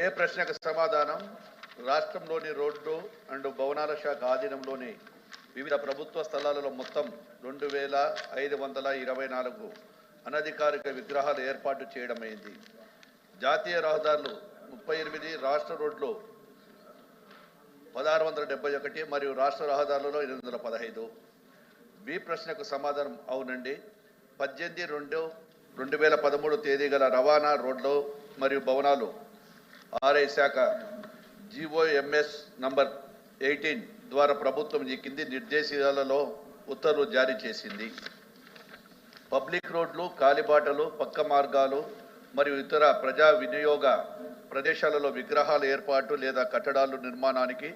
ఏ ప్రశ్నకు సమాధానం? రాష్ట్రంలోని రోడ్లు అండ్ భవనాల శాఖ ఆధీనంలోని వివిధ ప్రభుత్వ స్థలాలలో మొత్తం రెండు వేల ఐదు వందల ఇరవై నాలుగు అనధికారిక విగ్రహాలు ఏర్పాటు చేయడమైంది జాతీయ రహదారులు ముప్పై ఎనిమిది రాష్ట్ర రోడ్లు పదహారు వందల డెబ్బై ఒకటి మరియు రాష్ట్ర రహదారులలో ఎనిమిది వందల పదహైదు. బి ప్రశ్నకు సమాధానం అవునండి. పద్దెనిమిది రెండు రెండు వేల పదమూడు తేదీ గల రవాణా రోడ్లు మరియు భవనాలు ఆర్ఐ శాఖ జిఓఎంఎస్ నంబర్ ఎయిటీన్ ద్వారా ప్రభుత్వం ఈ కింది నిర్దేశాలలో ఉత్తర్వులు జారీ చేసింది. పబ్లిక్ రోడ్లు కాలిబాటలు పక్క మార్గాలు మరియు ఇతర ప్రజా వినియోగ ప్రదేశాలలో విగ్రహాల ఏర్పాటు లేదా కట్టడాలు నిర్మాణానికి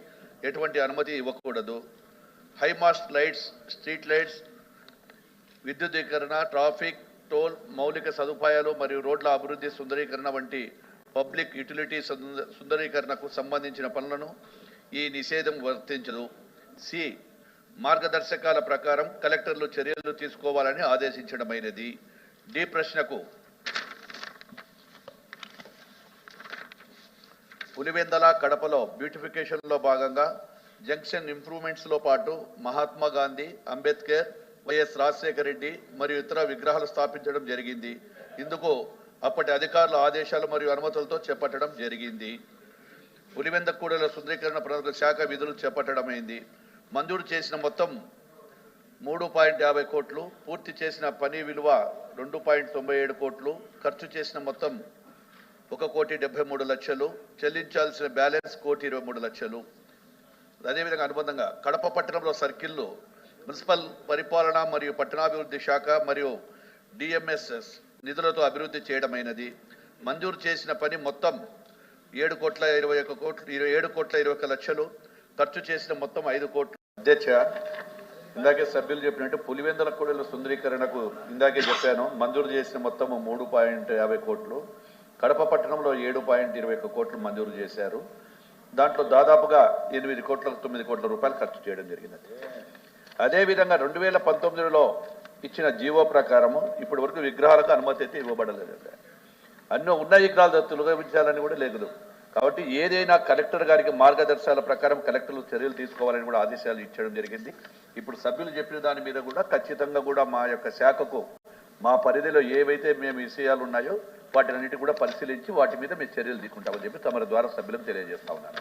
ఎటువంటి అనుమతి ఇవ్వకూడదు. High mast lights street lights విద్యుదీకరణ traffic toll మౌలిక సదుపాయాలు మరియు రోడ్ల అభివృద్ధి సుందరీకరణ వంటి పబ్లిక్ యుటిలిటీ సుంద- సుందరీకరణకు సంబంధించిన పనులను ఈ నిషేధం వర్తించదు. సి. మార్గదర్శకాల ప్రకారం కలెక్టర్లు చర్యలు తీసుకోవాలని ఆదేశించడమైనది. డి. ప్రశ్నకు పులివెందల కడపలో బ్యూటిఫికేషన్లో భాగంగా జంక్షన్ ఇంప్రూవ్మెంట్స్లో పాటు మహాత్మా గాంధీ అంబేద్కర్ వైఎస్ రాజశేఖర రెడ్డి మరియు ఇతర విగ్రహాలు స్థాపించడం జరిగింది. ఇందుకు అప్పటి అధికారుల ఆదేశాలు మరియు అనుమతులతో చేపట్టడం జరిగింది. పులివెంద కూడల సుందరీకరణ ప్రణాళిక శాఖ విధులు చేపట్టడమైంది. మంజూరు చేసిన మొత్తం మూడు పాయింట్ యాభై కోట్లు పూర్తి చేసిన పని విలువ రెండు పాయింట్ తొంభై ఏడు కోట్లు ఖర్చు చేసిన మొత్తం ఒక కోటి డెబ్బై మూడు లక్షలు చెల్లించాల్సిన బ్యాలెన్స్ కోటి ఇరవై మూడు లక్షలు. అదేవిధంగా అనుబంధంగా కడప పట్టణంలో సర్కిల్లు మున్సిపల్ పరిపాలన మరియు పట్టణాభివృద్ధి శాఖ మరియు డిఎంఎస్ఎస్ నిధులతో అభివృద్ధి చేయడమైనది. మంజూరు చేసిన పని మొత్తం ఏడు కోట్ల ఇరవై ఒక్క కోట్లు ఇరవై ఏడు కోట్ల ఇరవై ఒక్క లక్షలు. ఖర్చు చేసిన మొత్తం ఐదు కోట్లు. అధ్యక్ష ఇందాకే సభ్యులు చెప్పినట్టు పులివెందుల కూడల సుందరీకరణకు ఇందాకే చెప్పాను మంజూరు చేసిన మొత్తం మూడు పాయింట్ యాభై కోట్లు. కడప పట్టణంలో ఏడు పాయింట్ ఇరవై ఒక్క కోట్లు మంజూరు చేశారు. దాంట్లో దాదాపుగా ఎనిమిది కోట్ల తొమ్మిది కోట్ల రూపాయలు ఖర్చు చేయడం జరిగినది అదేవిధంగా రెండు వేల పంతొమ్మిదిలో ఇచ్చిన జీవో ప్రకారము ఇప్పటి వరకు విగ్రహాలకు అనుమతి అయితే ఇవ్వబడలేదు అన్ని ఉన్న విగ్రహాలు తొలగించాలని కూడా లేదు కాబట్టి ఏదైనా కలెక్టర్ గారికి మార్గదర్శకాల ప్రకారం కలెక్టర్లు చర్యలు తీసుకోవాలని కూడా ఆదేశాలు ఇచ్చడం జరిగింది. ఇప్పుడు సభ్యులు చెప్పిన దాని మీద కూడా ఖచ్చితంగా కూడా మా యొక్క శాఖకు మా పరిధిలో ఏవైతే మేము విషయాలు ఉన్నాయో వాటినన్నిటి కూడా పరిశీలించి వాటి మీద మేము చర్యలు తీసుకుంటామని చెప్పి తమ ద్వారా సభ్యులకు తెలియజేస్తా ఉన్నాను.